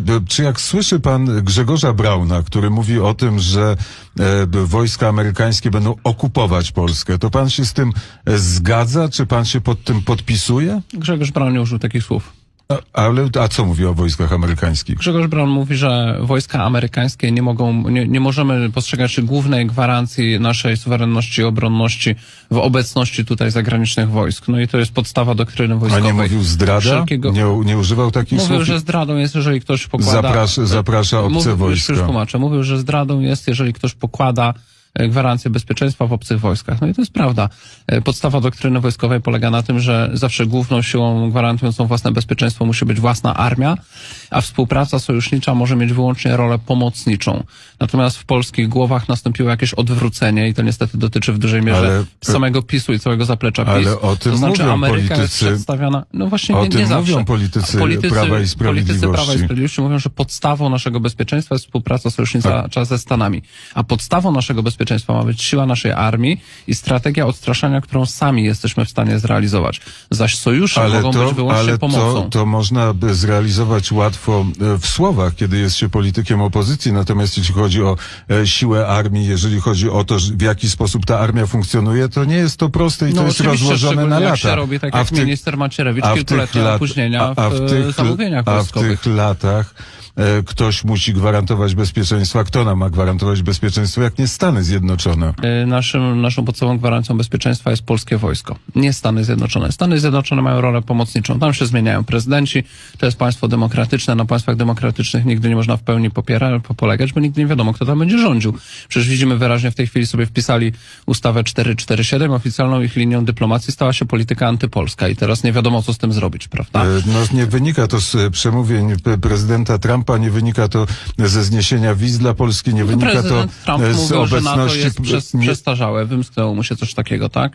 b- czy jak słyszy pan Grzegorza Brauna, który mówi o tym, że e, wojska amerykańskie będą okupować Polskę, to pan się z tym e, zgadza, czy pan się pod tym podpisuje? Grzegorz Braun nie użył takich słów. A, ale, a co mówi o wojskach amerykańskich? Grzegorz Braun mówi, że wojska amerykańskie nie mogą, nie, nie możemy postrzegać głównej gwarancji naszej suwerenności i obronności w obecności tutaj zagranicznych wojsk. No i to jest podstawa doktryny A wojskowej. nie mówił zdrada? Wszelkiego- Nie, nie używał takich Mówił, słów? że zdradą jest, jeżeli ktoś pokłada... Zaprasza, zaprasza obce Mówił- wojska. Już, już tłumaczę. Mówił, że zdradą jest, jeżeli ktoś pokłada gwarancję bezpieczeństwa w obcych wojskach. No i to jest prawda. E, Podstawa doktryny wojskowej polega na tym, że zawsze główną siłą gwarantującą własne bezpieczeństwo musi być własna armia, a współpraca sojusznicza może mieć wyłącznie rolę pomocniczą. Natomiast w polskich głowach nastąpiło jakieś odwrócenie i to niestety dotyczy w dużej mierze Ale- samego PiSu i całego zaplecza PiS. Ale o tym to znaczy mówią Ameryka jest politycy- przedstawiana, no właśnie o nie, tym nie zawsze. mówią politycy A Prawa i Politycy Prawa i Sprawiedliwości. Sprawiedliwości mówią, że podstawą naszego bezpieczeństwa jest współpraca sojusznicza ze Stanami. A podstawą naszego bezpieczeństwa ma być siła naszej armii i strategia odstraszania, którą sami jesteśmy w stanie zrealizować. Zaś sojusze Ale, mogą to, być wyłącznie ale to, pomocą. to można by zrealizować łatwo e, w słowach, kiedy jest się politykiem opozycji. Natomiast jeśli chodzi o e, siłę armii, jeżeli chodzi o to, w jaki sposób ta armia funkcjonuje, to nie jest to proste i to jest No rozłożone na lata. się robi tak A jak w tych- minister Macierewicz, w tych kilkuletnie lat- opóźnienia a- a w, w zamówieniach a w tych latach e, ktoś musi gwarantować bezpieczeństwo. A kto nam ma gwarantować bezpieczeństwo, jak nie Stany Zjednoczone? Naszym, naszą podstawową gwarancją bezpieczeństwa jest polskie wojsko, nie Stany Zjednoczone. Stany Zjednoczone mają rolę pomocniczą. Tam się zmieniają prezydenci, to jest państwo demokratyczne. Na państwach demokratycznych nigdy nie można w pełni popiera, po- polegać, bo nigdy nie wiadomo, kto tam będzie rządził. Przecież widzimy wyraźnie, w tej chwili sobie wpisali ustawę 447, oficjalną ich linią dyplomacji stała się polityka antypolska i teraz nie wiadomo, co z tym zrobić, prawda? E, No nie wynika to z e, przemówień prezydenta Trumpa, nie wynika to ze zniesienia wiz dla Polski, nie wynika to No, Trump e, z mówił, że NATO obecności... jest przez, przestarzałe, wymsknęło mu się coś takiego, tak?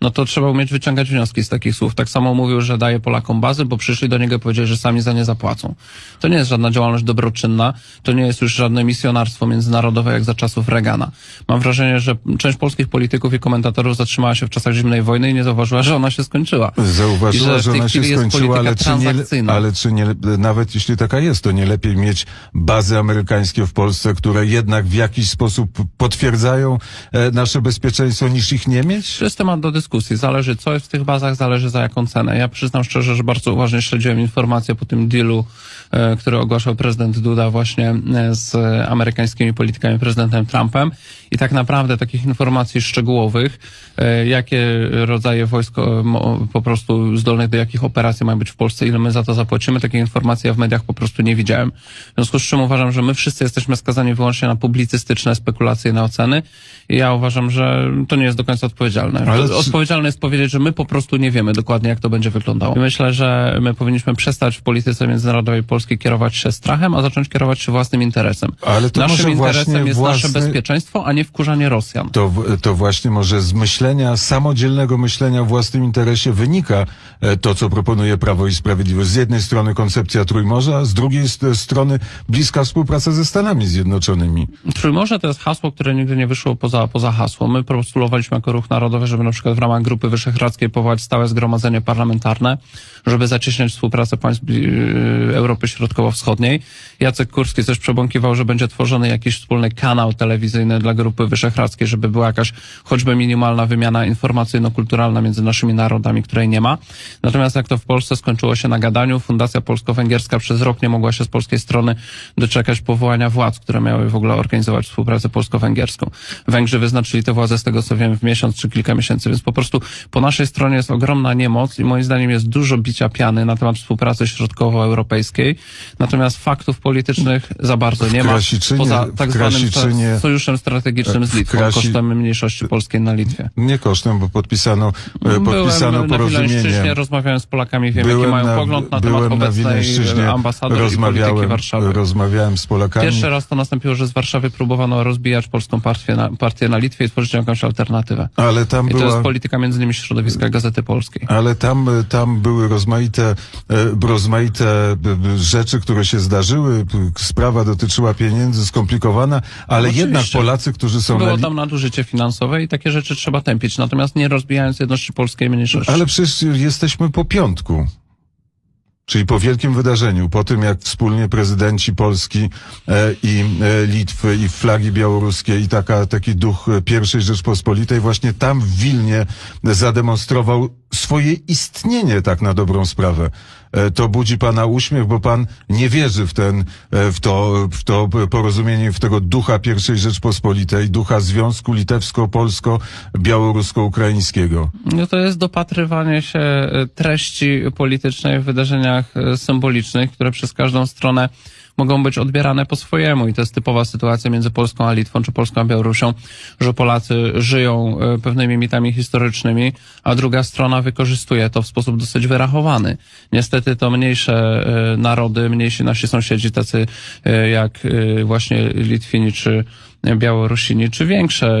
No to trzeba umieć wyciągać wnioski z takich słów. Tak samo mówił, że daje Polakom bazy, bo przyszli do niego i powiedzieli, że sami za nie zapłacą. To nie jest żadna działalność dobroczynna, to nie jest już żadne misjonarstwo międzynarodowe jak za czasów Reagana. Mam wrażenie, że część polskich polityków i komentatorów zatrzymała się w czasach zimnej wojny i nie zauważyła, że ona się skończyła. Zauważyła, I że że ona się skończyła, ale czy, nie, ale czy nie, nawet jeśli taka jest, to nie lepiej mieć bazy amerykańskie w Polsce, które jednak w jakiś sposób potwierdzają e, nasze bezpieczeństwo, niż ich nie mieć? To jest temat do dyskusji. Zależy, co jest w tych bazach, zależy za jaką cenę. Ja przyznam szczerze, że bardzo uważnie śledziłem informacje po tym dealu, e, który ogłaszał prezydent Duda właśnie e, z amerykańskimi politykami, prezydentem Trumpem. I tak naprawdę takich informacji szczegółowych, e, jakie rodzaje wojsk mo- po prostu zdolnych do jakich operacji mają być w Polsce, ile my za to zapłacimy, takie informacje ja w mediach po prostu nie widziałem. W związku z czym uważam, że my wszyscy jesteśmy skazani wyłącznie na publicystyczne spekulacje, na oceny. I ja uważam, że to nie jest do końca odpowiedzialne. Ale Że czy- Odpowiedzialne jest powiedzieć, że my po prostu nie wiemy dokładnie, jak to będzie wyglądało. I myślę, że my powinniśmy przestać w polityce międzynarodowej Polski kierować się strachem, a zacząć kierować się własnym interesem. Ale to Naszym interesem jest nasze własny- bezpieczeństwo, a nie wkurzanie Rosjan. To, to właśnie może z myślenia, samodzielnego myślenia w własnym interesie wynika e, to, co proponuje Prawo i Sprawiedliwość. Z jednej strony koncepcja Trójmorza, z drugiej st- strony bliska współpraca ze Stanami Zjednoczonymi. Trójmorze to jest hasło, które nigdy nie wyszło poza, poza hasło. My postulowaliśmy jako ruch narodowy, żeby na przykład w ramach Grupy Wyszehradzkiej powołać stałe zgromadzenie parlamentarne, żeby zacieśniać współpracę państw yy, Europy Środkowo-Wschodniej. Jacek Kurski też przebąkiwał, że będzie tworzony jakiś wspólny kanał telewizyjny dla Grupy Wyszehradzkiej, żeby była jakaś choćby minimalna wymiana informacyjno-kulturalna między naszymi narodami, której nie ma. Natomiast jak to w Polsce skończyło się na gadaniu, Fundacja Polsko-Węgierska przez rok nie mogła się z polskiej strony doczekać powołania władz, które miały w ogóle organizować współpracę polsko-węgierską. Węgrzy wyznaczyli te władze, z tego co wiem, w miesiąc czy kilka miesięcy, więc po prostu po naszej stronie jest ogromna niemoc i moim zdaniem jest dużo bicia piany na temat współpracy środkowoeuropejskiej. Natomiast faktów politycznych za bardzo nie ma. Poza tak zwanym sojuszem strategicznym z Litwą, Krasi- kosztem mniejszości polskiej na Litwie. Nie kosztem, bo podpisano, e, podpisano Byłem na Wileńszczyźnie, porozumienie. rozmawiałem z Polakami, wiem jaki mają pogląd na temat byłem na obecnej Wileńszczyźnie, ambasador i polityki rozmawiałem, Warszawy. rozmawiałem z Polakami. Pierwszy raz to nastąpiło, że z Warszawy próbowano rozbijać polską partię na, partię na Litwie i tworzyć jakąś alternatywę. Ale tam I to była... jest polityka między innymi środowiska Gazety Polskiej. Ale tam, e, tam były rozmaite, e, rozmaite b- rzeczy, które się zdarzyły. Sprawa dotyczyła pieniędzy, skomplikowana, ale Oczywiście. jednak Polacy, którzy są na Było li- tam nadużycie finansowe i takie rzeczy trzeba tępić, natomiast nie rozbijając jedności polskiej mniejszości. Ale przecież jesteśmy po piątku. Czyli po wielkim wydarzeniu, po tym jak wspólnie prezydenci Polski e, i e, Litwy i flagi białoruskie i taka, taki duch e, pierwszej Rzeczpospolitej właśnie tam w Wilnie zademonstrował swoje istnienie tak na dobrą sprawę. E, to budzi pana uśmiech, bo pan nie wierzy w ten, e, w to, w to porozumienie, w tego ducha pierwszej Rzeczpospolitej, ducha Związku Litewsko-Polsko-Białorusko-Ukraińskiego. No to jest dopatrywanie się e, treści politycznej w wydarzeniach symbolicznych, które przez każdą stronę mogą być odbierane po swojemu. I to jest typowa sytuacja między Polską a Litwą, czy Polską a Białorusią, że Polacy żyją e, pewnymi mitami historycznymi, a druga strona wykorzystuje to w sposób dosyć wyrachowany. Niestety to mniejsze e, narody, mniejsi nasi sąsiedzi, tacy e, jak właśnie Litwini, czy Białorusini, czy większe,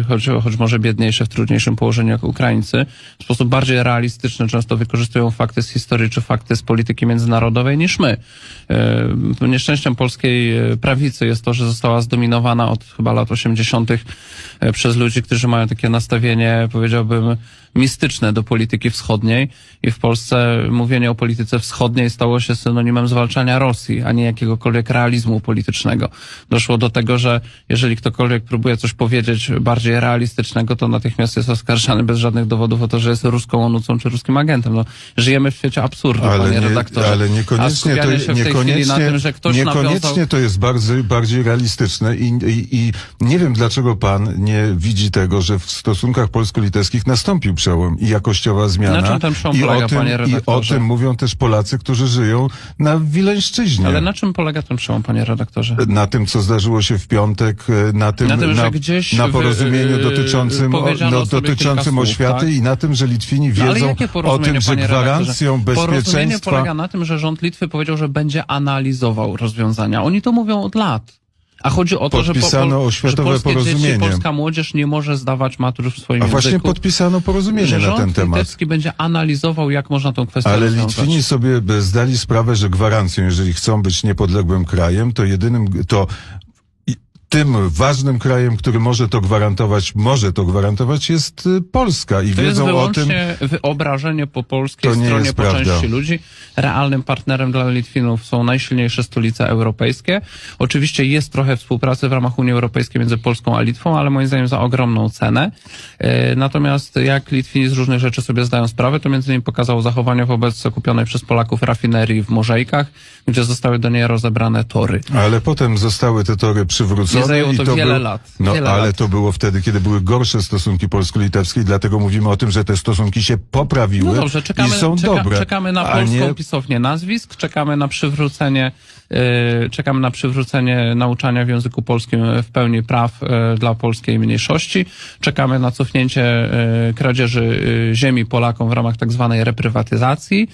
e, choć, choć może biedniejsze w trudniejszym położeniu jak Ukraińcy, w sposób bardziej realistyczny często wykorzystują fakty z historii czy fakty z polityki międzynarodowej niż my. E, Nieszczęściem polskiej prawicy jest to, że została zdominowana od chyba lat 80. e, przez ludzi, którzy mają takie nastawienie, powiedziałbym, mistyczne do polityki wschodniej i w Polsce mówienie o polityce wschodniej stało się synonimem zwalczania Rosji, a nie jakiegokolwiek realizmu politycznego. Doszło do tego, że jeżeli ktokolwiek próbuje coś powiedzieć bardziej realistycznego, to natychmiast jest oskarżany bez żadnych dowodów o to, że jest ruską onucą czy ruskim agentem. No, żyjemy w świecie absurdu, Ale, panie nie, redaktorze. ale niekoniecznie, to, się niekoniecznie, tym, że ktoś niekoniecznie nawiązał... to jest bardzo, bardziej realistyczne i, i, i nie wiem, dlaczego pan nie widzi tego, że w stosunkach polsko-litewskich nastąpił przełom i jakościowa zmiana. Na czym ten przełom I polega, o tym, panie I o redaktorze? tym mówią też Polacy, którzy żyją na Wileńszczyźnie. Ale na czym polega ten przełom, panie redaktorze? na tym, co zdarzyło się w piątek, e, na tym, Na tym, na, na wy- porozumieniu yy, dotyczącym, o, no, dotyczącym oświaty tak? i na tym, że Litwini No, wiedzą jakie o porozumienie, tym, że gwarancją Porozumienie bezpieczeństwa... polega na tym, że rząd Litwy powiedział, że będzie analizował rozwiązania. Oni to mówią od lat. A chodzi o to, że, po, Podpisano oświatowe że polskie dzieci, porozumienie. polska młodzież nie może zdawać matur w swoim A języku. właśnie podpisano porozumienie że na rząd ten temat. litewski będzie analizował, jak można tą kwestię Ale rozwiązać. Litwini sobie by zdali sprawę, że gwarancją, jeżeli chcą być niepodległym krajem, to jedynym, to tym ważnym krajem, który może to gwarantować, może to gwarantować, jest y, Polska. I To jest wiedzą o tym, wyobrażenie po polskiej stronie jest po prawda. części ludzi. Realnym partnerem dla Litwinów są najsilniejsze stolice europejskie. Oczywiście jest trochę współpracy w ramach Unii Europejskiej między Polską a Litwą, ale moim zdaniem za ogromną cenę. E, Natomiast jak Litwini z różnych rzeczy sobie zdają sprawę, to między innymi pokazało zachowanie wobec zakupionej przez Polaków rafinerii w Morzejkach, gdzie zostały do niej rozebrane tory. Ale potem zostały te tory przywrócone. Nie zajęło i to wiele był- lat. No, Wiele ale lat. to było wtedy, kiedy były gorsze stosunki polsko-litewskie i dlatego mówimy o tym, że te stosunki się poprawiły No dobrze, czekamy, i są czeka, dobre. czekamy na polską nie, pisownię nazwisk, czekamy na przywrócenie, yy, czekamy na przywrócenie nauczania w języku polskim w pełni praw yy, dla polskiej mniejszości, czekamy na cofnięcie yy, kradzieży ziemi Polakom w ramach tak zwanej reprywatyzacji,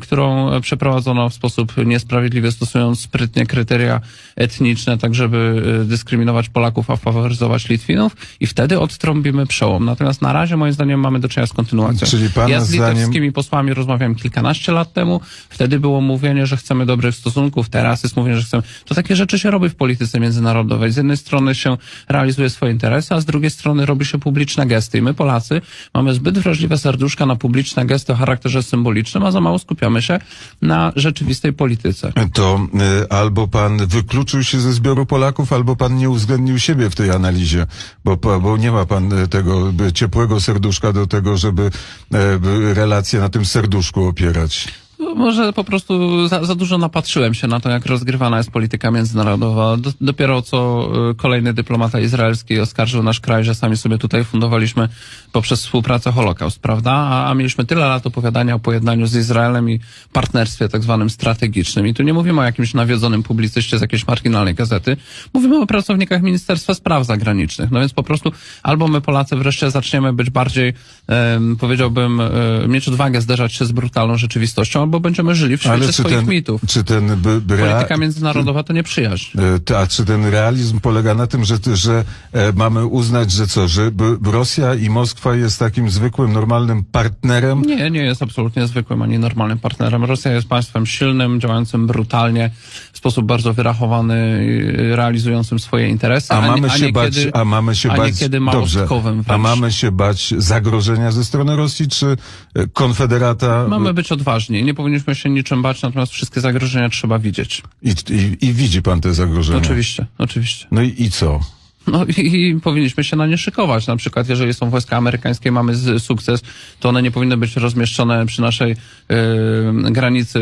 którą przeprowadzono w sposób niesprawiedliwy, stosując sprytnie kryteria etniczne, tak żeby dyskryminować Polaków, a faworyzować Litwinów i wtedy odtrąbimy przełom. Natomiast na razie moim zdaniem mamy do czynienia z kontynuacją. Czyli pana ja z zdaniem- litewskimi posłami rozmawiałem kilkanaście lat temu. Wtedy było mówienie, że chcemy dobrych stosunków, teraz jest mówienie, że chcemy. To takie rzeczy się robi w polityce międzynarodowej. Z jednej strony się realizuje swoje interesy, a z drugiej strony robi się publiczne gesty. I my, Polacy, mamy zbyt wrażliwe serduszka na publiczne gesty o charakterze symbolicznym, a za mało skupiamy się na rzeczywistej polityce. to y, albo pan wykluczył się ze zbioru Polaków, albo pan nie uwzględnił siebie w tej analizie, bo, bo nie ma pan y, tego y, ciepłego serduszka do tego, żeby y, by relacje na tym serduszku opierać. No, Może po prostu za, za dużo napatrzyłem się na to, jak rozgrywana jest polityka międzynarodowa. Do, dopiero co y, kolejny dyplomata izraelski oskarżył nasz kraj, że sami sobie tutaj fundowaliśmy poprzez współpracę Holokaust, prawda? A, a mieliśmy tyle lat opowiadania o pojednaniu z Izraelem i partnerstwie tak zwanym strategicznym. I tu nie mówimy o jakimś nawiedzonym publicyście z jakiejś marginalnej gazety. Mówimy o pracownikach Ministerstwa Spraw Zagranicznych. No więc po prostu albo my Polacy wreszcie zaczniemy być bardziej, powiedziałbym, e, mieć odwagę zderzać się z brutalną rzeczywistością, albo będziemy żyli w świecie swoich ten, mitów. czy ten by, by Polityka międzynarodowa to nie przyjaźń. E, A czy ten realizm polega na tym, że, że e, mamy uznać, że co, że Rosja i Moskwa państwa jest takim zwykłym, normalnym partnerem. Nie, nie jest absolutnie zwykłym ani normalnym partnerem. Rosja jest państwem silnym, działającym brutalnie, w sposób bardzo wyrachowany, yy, realizującym swoje interesy. A mamy się niekiedy- bać, a mamy się a bać, niekiedy dobrze, a mamy się bać zagrożenia ze strony Rosji, czy e, Konfederata Mamy być odważni. Nie powinniśmy się niczym bać, natomiast wszystkie zagrożenia trzeba widzieć. i, i, i widzi pan te zagrożenia? Oczywiście, oczywiście. No i, i co? No i, powinniśmy się na nie szykować. Na przykład, jeżeli są wojska amerykańskie, mamy sukces, to one nie powinny być rozmieszczone przy naszej y, granicy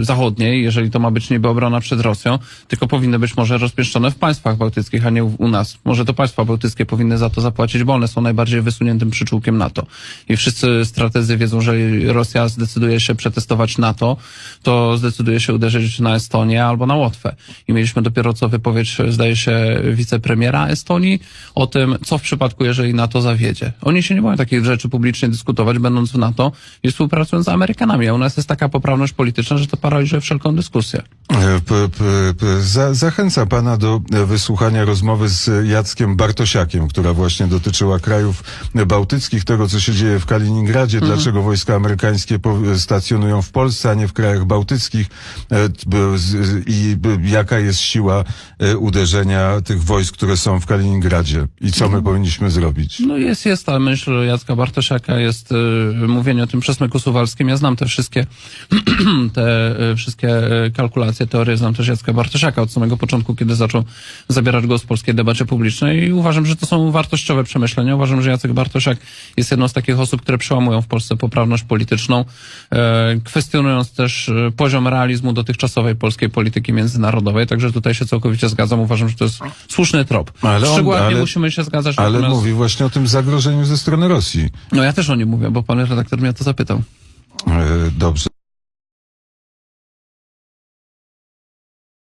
y, zachodniej, jeżeli to ma być niby obrona przed Rosją, tylko powinny być może rozmieszczone w państwach bałtyckich, a nie u, u nas. Może to państwa bałtyckie powinny za to zapłacić, bo one są najbardziej wysuniętym przyczółkiem NATO. I wszyscy strategzy wiedzą, że Rosja zdecyduje się przetestować NATO, to zdecyduje się uderzyć na Estonię albo na Łotwę. I mieliśmy dopiero co wypowiedź, zdaje się, wicepremiera Estonii o tym, co w przypadku, jeżeli NATO zawiedzie. Oni się nie boją takich rzeczy publicznie dyskutować, będąc w NATO i współpracując z Amerykanami. A u nas jest taka poprawność polityczna, że to paraliżuje wszelką dyskusję. E, P, p, p, za, zachęca pana do wysłuchania rozmowy z Jackiem Bartosiakiem, która właśnie dotyczyła krajów bałtyckich, tego co się dzieje w Kaliningradzie, dlaczego wojska amerykańskie stacjonują w Polsce, a nie w krajach bałtyckich e, i jaka jest siła e, uderzenia tych wojsk, które są w Kaliningradzie i co my powinniśmy zrobić. No jest, jest ta myśl Jacka Bartosiaka, jest y, mówienie o tym przesmyku suwalskim. Ja znam te wszystkie, te y, wszystkie y, kalkulacje, teorie, znam też Jacka Bartosiaka od samego początku, kiedy zaczął zabierać głos w polskiej debacie publicznej i uważam, że to są wartościowe przemyślenia. Uważam, że Jacek Bartosiak jest jedną z takich osób, które przełamują w Polsce poprawność polityczną, e, kwestionując też e, poziom realizmu dotychczasowej polskiej polityki międzynarodowej. Także tutaj się całkowicie zgadzam. Uważam, że to jest słuszny trop. Ale on- Szczegółach nie ale- musimy się zgadzać. Ale natomiast- mówi właśnie o tym zagrożeniu ze strony Rosji. no ja też o nim mówię, bo pan redaktor mnie o to zapytał. E, Dobrze.